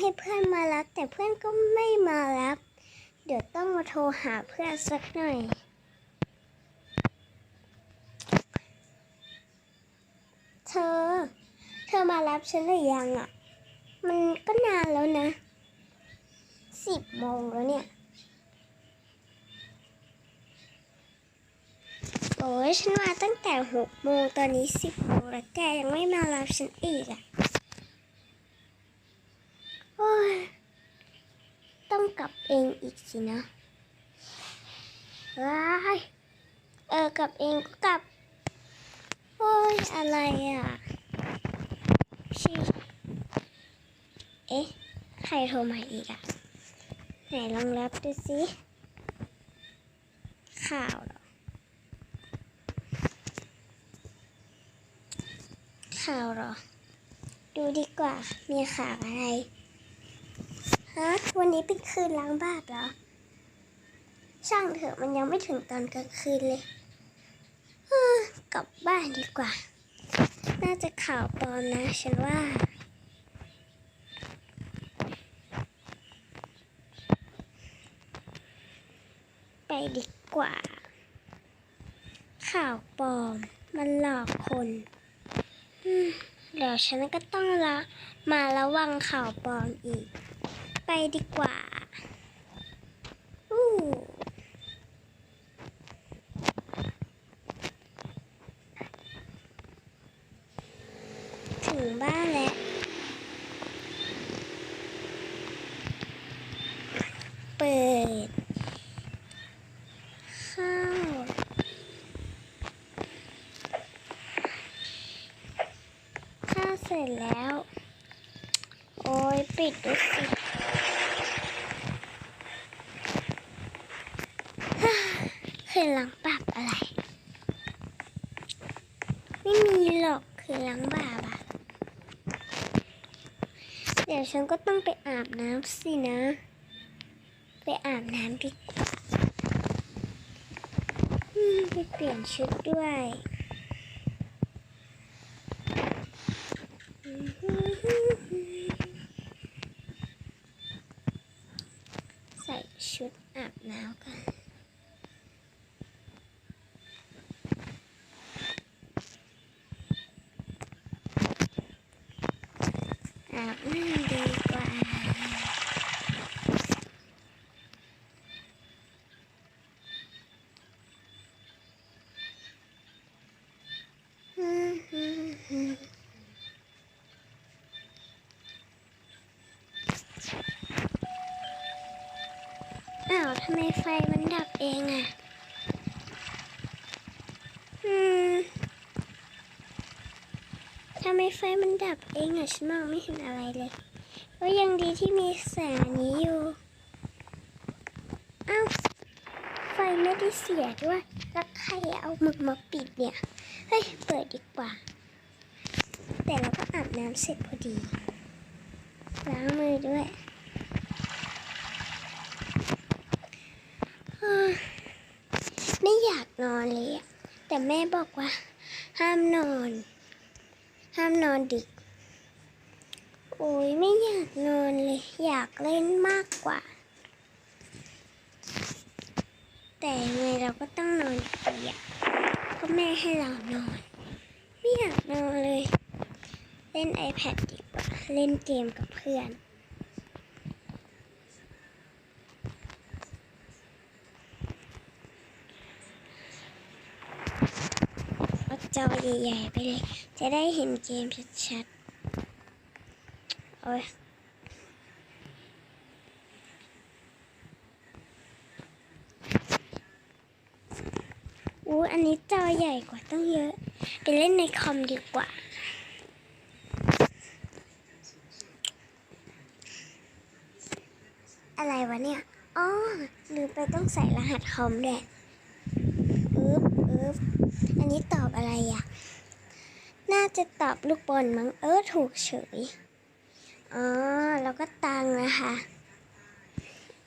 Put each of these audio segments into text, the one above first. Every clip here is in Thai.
ให้เพื่อนมารับแต่เพื่อนก็ไม่มารับ เดี๋ยวต้องมาโทรหาเพื่อนสักหน่อย เธอ เธอมารับฉันหรือยังอะ มันก็นานแล้วนะสิบโมงแล้วเนี่ย โอ้ยฉันมาตั้งแต่หกโมงตอนนี้สิบโมงแล้วแกยังไม่มารับฉันอีกอะ โอ้ย ต้องก ลับเองอีกสินะว้ายเออกลับเองก็กลับ โอ้ยอะไรอะชิเอ๊ะ ใครโทรมาอีกอะ ไหนลองรับดูสิ ข่าวหรอ ข่าวหรอ ดูดีกว่ามีข่าวอะไร ฮะวันนี้เป็นคืนล้างบาปเหรอ ช่างเถอะมันยังไม่ถึงตอนกลางคืนเลยเออกลับบ้านดีกว่า น่าจะข่าวปลอมนะฉันว่าไปดีกว่า ข่าวปลอมมันหลอกคนเดี๋ยวฉันก็ต้องละมาระวังข่าวปลอมอีก ดีกว่าอู้ถึงบ้านแล้ว เปิด เข้าข้าเสร็จแล้ว โอ้ยปิดด้วยสิ คืนล้างบาปอะไร ไม่มีหรอกคืน ล้างบาปอะเดี๋ยวฉันก็ต้องไปอาบน้ำสินะ ไปอาบน้ำดีกว่าไปเปลี่ยนชุดด้วยใส่ชุดอาบน้ำกัน อาบน้ำดีกว่า อ้าว ทำไมไฟมันดับเองอะอืมทำไมไฟมันดับเองอะฉันมองไม่เห็นอะไรเลย ก็ยังดีที่มีแสงนนี้อยู่ อ้าวไฟไม่ได้เสียด้วย แล้วใครเอาหมึกมาปิดเนี่ย เฮ้ย เปิดดีกว่า แต่เราก็อาบน้ำเสร็จพอดี ล้างมือด้วย เฮ้ย ไม่อยากนอนเลยอะแต่แม่บอกว่า ห้ามนอน ห้ามนอนดึก โอ้ยไม่อยากนอนเลย อยากเล่นมากกว่า แต่ยังไงเราก็ต้องนอนอยู่ดีอะเพราะแม่ให้เรานอน ไม่อยากนอนเลย เล่น iPad ดีกว่า เล่นเกมกับเพื่อน เอา จอใหญ่ๆไปเลย จะได้เห็นเกมชัดๆ โอ้ยอู้อันนี้จอใหญ่กว่าต้องเยอะ ไปเล่นในคอมดีกว่าอะไรวะเนี่ย อ๋อลืมไปต้องใส่รหัสคอมด้วย อันนี้ตอบอะไรอะ น่าจะตอบลูกบอลมั้งเออถูกเฉย อ๋อแล้วก็ตังนะคะ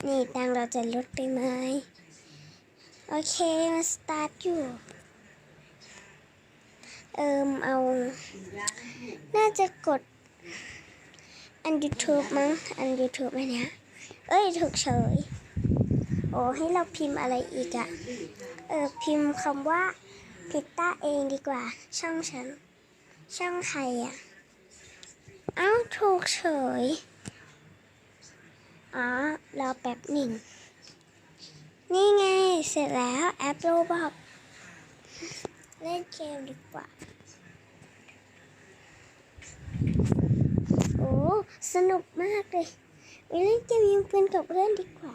นี่ตังเราจะลดไปไหมโอเคมาสตาร์ทอยู่ เอิมเอา น่าจะกด อัน YouTube มั้ง อัน YouTube อันเนี้ย เอ้ย ถูกเฉย โอ้ ให้เราพิมพ์อะไรอีกอะเออ พิมพ์คำว่า พิตต้าเองดีกว่า ช่องฉัน ช่องใครอะ เอ้าถูกเฉย อ๋อ รอแป๊บหนึ่ง นี่ไง เสร็จแล้วแอปโรบอกเล่นเกมดีกว่า โอ้ สนุกมากเลยไปเล่นเกมยิงปืนกับเพื่อนดีกว่า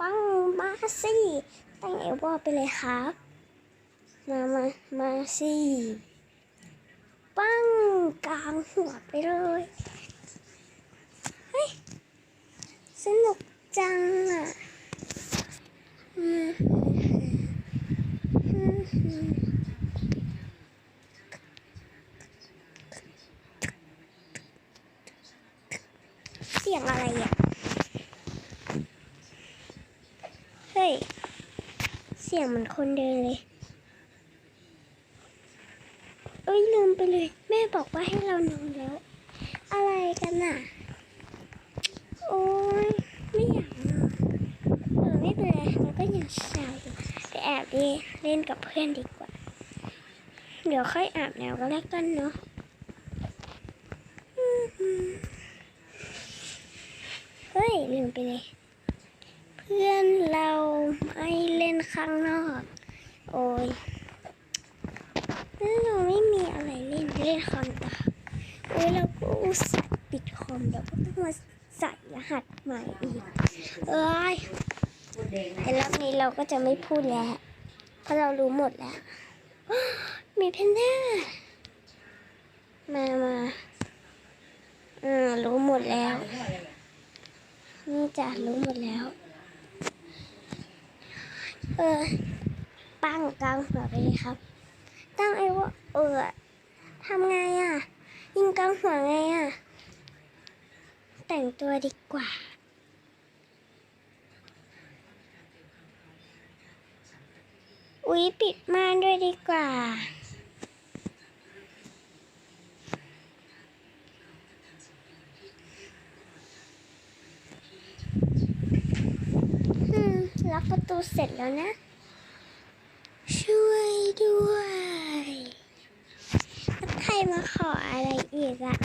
ปังมาสิตั้งเอวบอไปเลยครับ มามามาสิปังกลางหัวไปเลย เฮ้ย สนุกจังอะเสียงอะไรอะ เฮ้ย เสียงเหมือนคนเดินเลย เอ้ยลืมไปเลย แม่ บอกว่าให้เรานอนแล้ว อะไรกันน่ะ โอ้ยไม่อยากนอนเออไม่เป็นไรเราก็ยังสาวอยู่ไปแอบดีเล่นกับเพื่อนดีกว่า เดี๋ยวค่อยอาบแน้ำก็แล้วกันเนาะเฮ้ยลืมไปเลย เพื่อนเราไม่เล่นข้างนอก โอ้ยแล้วเราไม่มีอะไร เล่นคอมต่อโอ้ยเราก็อุตส่าห์ปิดคอมเดี๋ยวก็ต้องมาใส่รหัสใหม่อีก เอ้ยแต่รอบนี้เราก็จะไม่พูดแล้ว เพราะเรารู้หมดแล้ว มีเพนด้ามามาเออรู้หมดแล้ว นี่จะรู้หมดแล้ว เออ ปั้งกลางหัวไปเลยครับ ตั้งไอ้ว่าเออ ทำไงอะ ยิงกลางหัวไงอะ แต่งตัวดีกว่า อุ๊ย ปิดม่านด้วยดีกว่า อืม ล็อกประตูเสร็จแล้วนะ ช่วยด้วยแล้วใคร มาขออะไรอีกอะ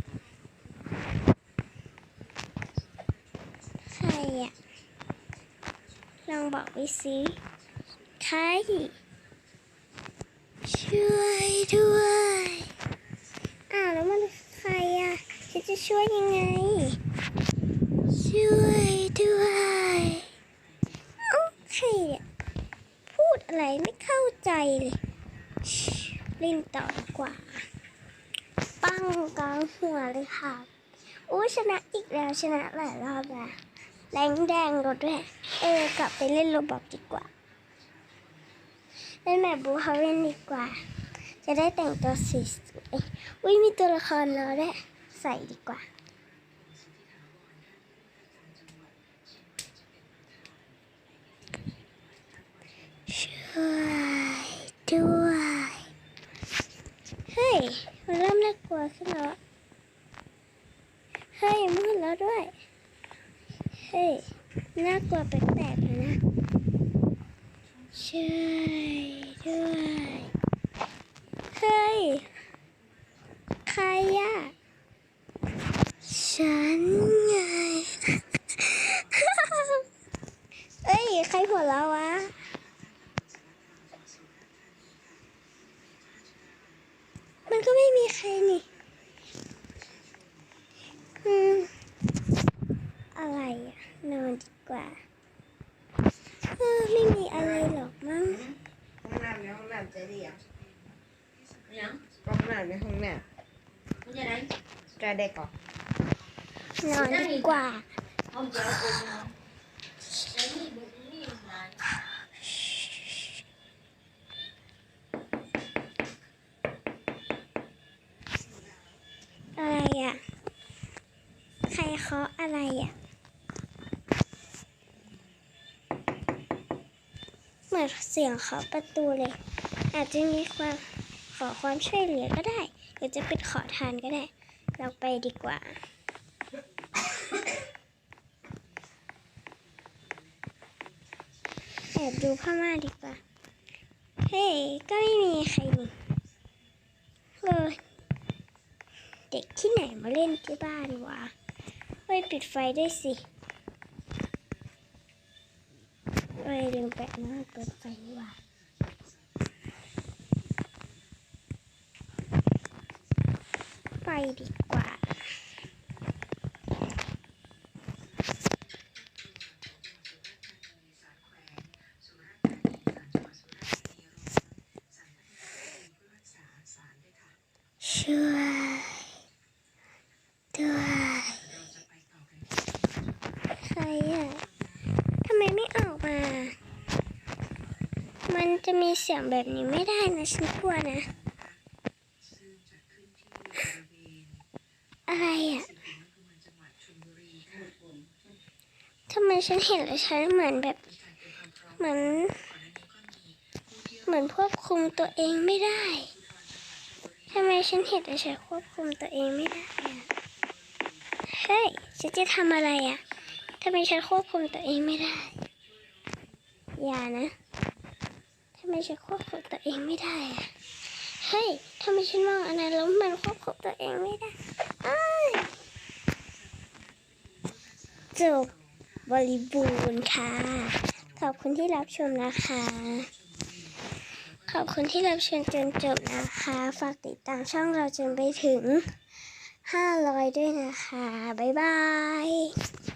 ใครอะลองบอกไปสิใครช่วยด้วยอ้าวแล้วมันใครอะฉันจะช่วยยังไง ช่วยด้วยเอ้าใครอะพูดอะไรไม่เข้าใจเลยเล่นต่อดีกว่า ปั้งกลางหัวเลยค่ะอู้ชนะอีกแล้วชนะหลายรอบแล้วแรงแดงรถด้วย เออกลับไปเล่นโรบอกดีกว่า เล่นแบบบูฮาเวนดีกว่า จะได้แต่งตัวสีสวยอุ้ยมีตัวละครแล้วด้วยใส่ดีกว่าช่วยด้วย เฮ้ย มันเริ่มน่ากลัวขึ้นแล้วเฮ้ยมืดแล้วด้วย เฮ้ย น่ากลัวแปลกๆเลยนะชื่อยด้วย เฮ้ย ใครอะฉันไง เอ้ย ใครหัวเราะวะ มันก็ไม่มีใครนี่ อืม อะไรอะนอนดีกว่าเออไม่มีอะไรหรอกมั้ง ห้องน้ำในห้องน้ำใจดีอะ ยัง ห้องน้ำในห้องน้ ไม่ใช่ไหนำใจได้ก่อนนอนดีกว่างนี้กว่านอะไรอะ ใครเคาะอะไรอะ เหมือนเสียงเคาะประตูเลย อาจจะมีความขอความช่วยเหลือก็ได้หรือจะเป็นขอทานก็ได้ เราไปดีกว่า แอบดูพ่อมาดีกว่า เฮ้ย ก็ไม่มีใครนี่เออเด็กที่ไหนมาเล่นที่บ้านวะไฮ้ปิดไฟได้สิไอ้ยลืมแปะหน้าเปิดไฟว่าไปดี ช่วยด้วยใครอะทำไมไม่ออกมา มันจะมีเสียงแบบนี้ไม่ได้นะฉันกลัวนะ อะไรอะทำไมฉันเห็นแล้วฉันเหมือนแบบเหมือนเหมือนควบคุมตัวเองไม่ได้ ทำไมฉันเห็นแต่ฉันควบคุมตัวเองไม่ได้เฮ้ย ฉันจะทำอะไรอะทำไมฉันควบคุมตัวเองไม่ได้ อย่านะทำไมฉันควบคุมตัวเองไม่ได้อะเฮ้ยทำไมฉันมองอันนั้นแล้วมันควบคุมตัวเองไม่ได้อ้ายจบบริบูรณ์ค่ะ ขอบคุณที่รับชมนะคะ ขอบคุณที่รับชมจนจบนะคะ ฝากติดตามช่องเราจนไปถึง 500 ด้วยนะคะ บ๊ายบาย